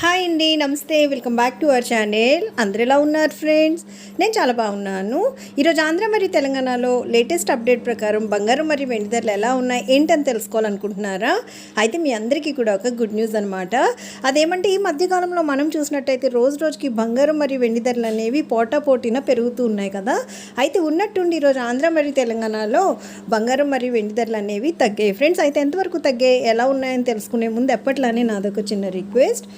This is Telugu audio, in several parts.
హాయ్ అండి namaste welcome back to our channel. అందరు ఎలా ఉన్నారు ఫ్రెండ్స్? నేను చాలా బాగున్నాను. ఈరోజు ఆంధ్ర మరియు తెలంగాణలో లేటెస్ట్ అప్డేట్ ప్రకారం బంగారం మరియు వెండి ధరలు ఎలా ఉన్నాయి ఏంటని తెలుసుకోవాలనుకుంటున్నారా? అయితే మీ అందరికీ కూడా ఒక గుడ్ న్యూస్ అనమాట అదేమంటే ఈ మధ్యకాలంలో మనం చూసినట్టయితే రోజు రోజుకి బంగారం మరియు వెండి ధరలు అనేవి పోటాపోటీన పెరుగుతూ ఉన్నాయి కదా. అయితే ఉన్నట్టుండి ఈరోజు ఆంధ్ర మరియు తెలంగాణలో బంగారం మరియు వెండి ధరలు అనేవి తగ్గాయి. ఫ్రెండ్స్ అయితే ఎంతవరకు తగ్గాయి ఎలా ఉన్నాయని తెలుసుకునే ముందు ఎప్పట్లానే నాదొక చిన్న రిక్వెస్ట్.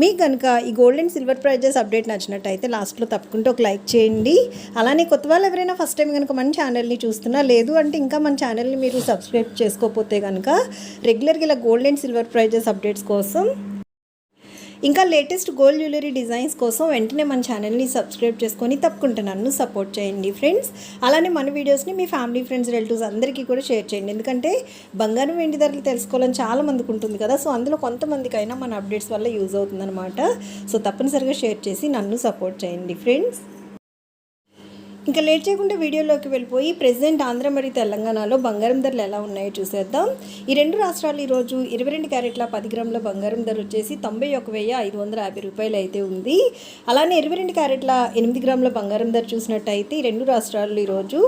మీకు కనుక ఈ gold and silver prices update నచ్చినట్టయితే లాస్ట్లో తప్పకుండా ఒక లైక్ చేయండి. అలానే కొత్త వాళ్ళు ఎవరైనా ఫస్ట్ టైం కనుక మన ఛానల్ని చూస్తున్నా లేదు అంటే ఇంకా మన ఛానల్ని మీరు సబ్స్క్రైబ్ చేసుకోకపోతే కనుక రెగ్యులర్గా ఇలా gold and silver prices updates కోసం ఇంకా లేటెస్ట్ గోల్డ్ జ్యువెలరీ డిజైన్స్ కోసం వెంటనే మన ఛానల్ని సబ్స్క్రైబ్ చేసుకొని తప్పకుండా నన్ను సపోర్ట్ చేయండి ఫ్రెండ్స్. అలానే మన వీడియోస్ని మీ ఫ్యామిలీ ఫ్రెండ్స్ రిలేటివ్స్ అందరికీ కూడా షేర్ చేయండి. ఎందుకంటే బంగారం వెండి ధరలు తెలుసుకోవాలని చాలా మందికి ఉంటుంది కదా. సో అందులో కొంతమందికైనా మన అప్డేట్స్ వల్ల యూజ్ అవుతుందన్నమాట. సో తప్పనిసరిగా షేర్ చేసి నన్ను సపోర్ట్ చేయండి ఫ్రెండ్స్. ఇంకా లేట్ చేయకుండా వీడియోలోకి వెళ్ళిపోయి ప్రెసిడెంట్ ఆంధ్ర మరియు తెలంగాణలో బంగారం ధరలు ఎలా ఉన్నాయో చూసేద్దాం. ఈ రెండు రాష్ట్రాలు ఈరోజు ఇరవై రెండు క్యారెట్ల పది గ్రాముల బంగారం ధర వచ్చేసి తొంభై ఒక వెయ్యి ఐదు వందల యాభై రూపాయలు అయితే ఉంది. అలానే ఇరవై రెండు క్యారెట్ల ఎనిమిది గ్రాముల బంగారం ధర చూసినట్టయితే ఈ రెండు రాష్ట్రాలు ఈరోజు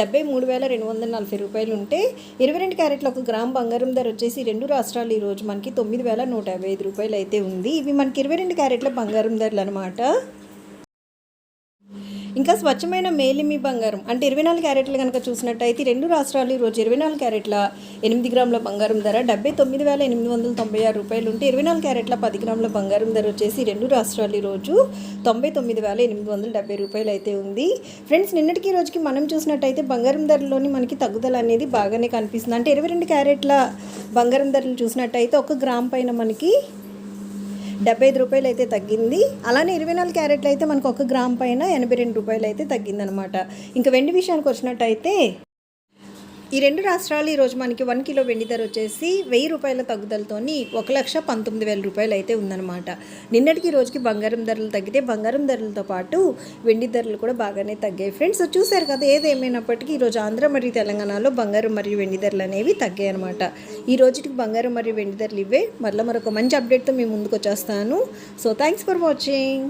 డెబ్బై మూడు వేల రెండు వందల నలభై రూపాయలు ఉంటే ఇరవై రెండు క్యారెట్ల ఒక గ్రామ్ బంగారం ధర వచ్చేసి రెండు రాష్ట్రాలు ఈరోజు మనకి తొమ్మిది వేల నూట యాభై ఐదు రూపాయలు అయితే ఉంది. ఇవి మనకి ఇరవై రెండు క్యారెట్ల బంగారం ధరలు అనమాట ఇంకా స్వచ్ఛమైన మేలిమి బంగారం. అంటే ఇరవై నాలుగు క్యారెట్లు కనుక చూసినట్టయితే రెండు రాష్ట్రాలు ఈరోజు ఇరవై నాలుగు క్యారెట్ల ఎనిమిది గ్రాముల బంగారం ధర డెబ్బై తొమ్మిది వేల ఎనిమిది వందల తొంభై ఆరు రూపాయలు ఉంటే ఇరవై నాలుగు క్యారెట్ల పది గ్రాముల బంగారం ధర వచ్చేసి రెండు రాష్ట్రాలు ఈరోజు తొంభై తొమ్మిది వేల ఎనిమిది వందల డెబ్బై రూపాయలు అయితే ఉంది. ఫ్రెండ్స్ నిన్నటికి రోజుకి మనం చూసినట్టయితే బంగారం ధరలోని మనకి తగ్గుదల అనేది బాగానే కనిపిస్తుంది. అంటే ఇరవై రెండు క్యారెట్ల బంగారం ధరలు చూసినట్టయితే ఒక గ్రామ్ పైన మనకి డెబ్బై ఐదు రూపాయలు అయితే తగ్గింది. అలానే ఇరవై నాలుగు క్యారెట్లు అయితే మనకు ఒక గ్రామ్ పైన ఎనభై రెండు రూపాయలు అయితే తగ్గిందనమాట. ఇంకా వెండి విషయానికి వచ్చినట్టయితే ఈ రెండు రాష్ట్రాలు ఈరోజు మనకి వన్ కిలో వెండి ధర వచ్చేసి వెయ్యి రూపాయల తగ్గుదలతోని ఒక లక్ష పంతొమ్మిది వేల రూపాయలు అయితే ఉందన్నమాట. నిన్నటికి ఈ రోజుకి బంగారం ధరలు తగ్గితే బంగారం ధరలతో పాటు వెండి ధరలు కూడా బాగానే తగ్గాయి. ఫ్రెండ్స్ చూశారు కదా ఏదేమైనప్పటికీ ఈరోజు ఆంధ్ర మరియు తెలంగాణలో బంగారం మరియు వెండి ధరలు అనేవి తగ్గాయి అనమాట ఈ రోజుకి బంగారం మరియు వెండి ధరలు ఇవే మళ్ళీ మరొక మంచి అప్డేట్తో మేము ముందుకు వచ్చేస్తాను. So thanks for watching